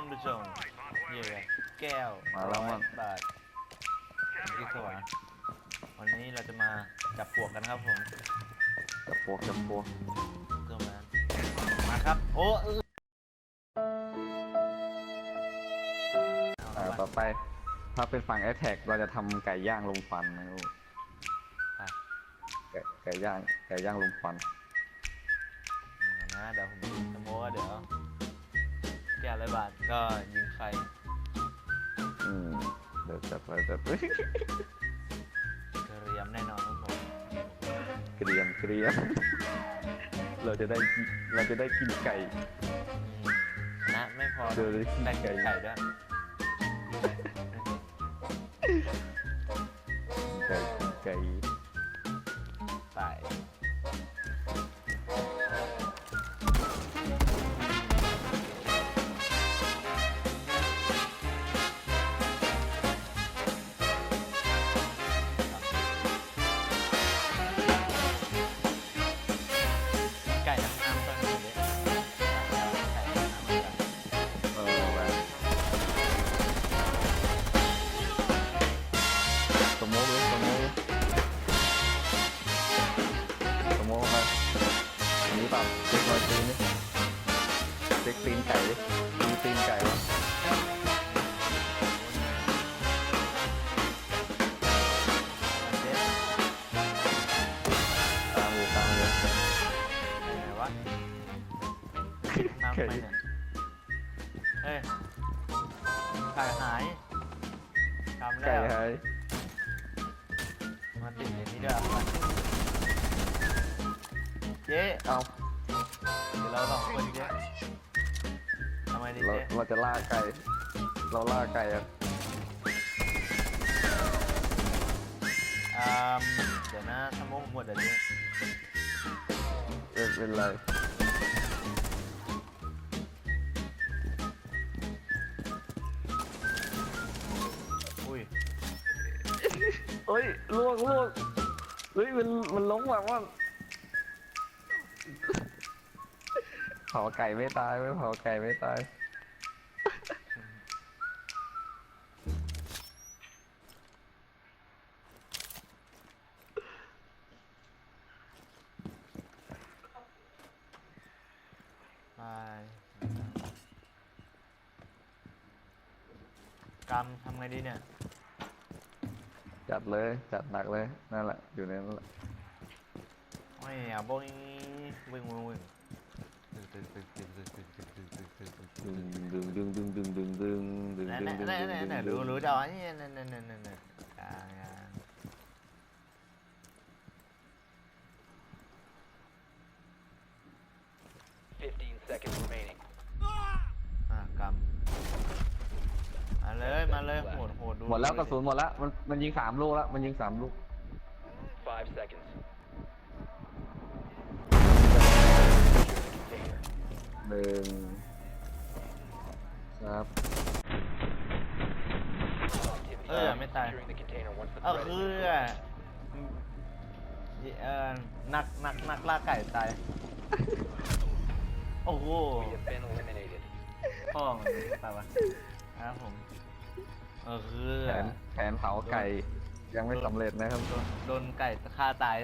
ท่านผู้ชมเหยื่อแก้วมาแล้วมั้งบาทที่สวรรค์วันนี้เราจะมาจับปลวกกันครับผมจับพวกจับพวกก็มามาครับ โอ้เอออ่าเอาต่ละอไปถ้าเป็นฝั่งแอ t แทกเราจะทำไก่ย่างลมควันนะครับไปไก่ไก่ย่างไก่ย่างลมควันนะเดี๋ยวผม แก้วร้อยบาทก็ยิงไฟอืมเดี๋ยวจัดไปจัดไปเกรียมแน่นอนครับผมเกรียมเกรียม เราจะได้กินเราจะได้กินไก่ อืมนะไม่พอเดี๋ยวได้กินได้ไก่ไก่ด้วยไก่กินไก่ ไป เลยสโมกสโมกไปอันนี้เปล่าเช็ครอยตีนนี่เช็คตีนไก่ดิมีตีนไก่วะเจ๊ตามอยู่ตามอยู่ไหนวะน้ำไปเนี่ยเอ้ยไก่หายทำไก่แล้วหาย มาติดอย่างนี้ด้วยอะเจ๊เอาเดี๋ยวเราสองคนเจ๊ทำไมดิเราเจ๊เราจะล่าไก่ เราล่าไก่อะอ่าเดี๋ยวนะถ้าโมงหมดเดี๋ยวเจ๊เออเป็นไร เอ้ยลวกลวกเฮ้ยมันมันล้มแบบว่าเผาไก่ไม่ตายไม่เผาไก่ไม่ตาย ไปกรรมทำไงดีเนี่ย จัดเลย จัดหนักเลย นั่นแหละ อยู่ในนั้นแหละโอ้ยอะโบยวิ่งวิ่งวิ่งตึ๊กตึ๊กตึ๊กตึ๊กตึ๊กตึ๊กตึ๊กตึ๊กตึ๊กตึ๊กตึ๊กดึงดึงดึงดึงดึงดึงดึงดึงนั่นดึงนั่นดึงนั่นดึงนั่นดึงรู้รู้จอนี่นั่นนั่นนั่นนั่นนั่นอ่าอ่า15 seconds remaining. อ่ากรรมมาเลยมาเลยโห ดโหดดูหมดแล้วกระสุนหมดแล้วมันมันยิงสามลูกแล้วมันยิงสามลูก5 seconds. Container. หนึ่งครับ Activity. เออไม่ตาย Securing the container once the เออ threat คือ is อะเออนักนักนักล่าไก่ตาย โอ้โห We have been eliminated. พ่อมันตายวะครับผม เออคือแผนแผนเผาไก่ยังไม่สำเร็จนะครับ โดนโดนไก่ฆ่าตาย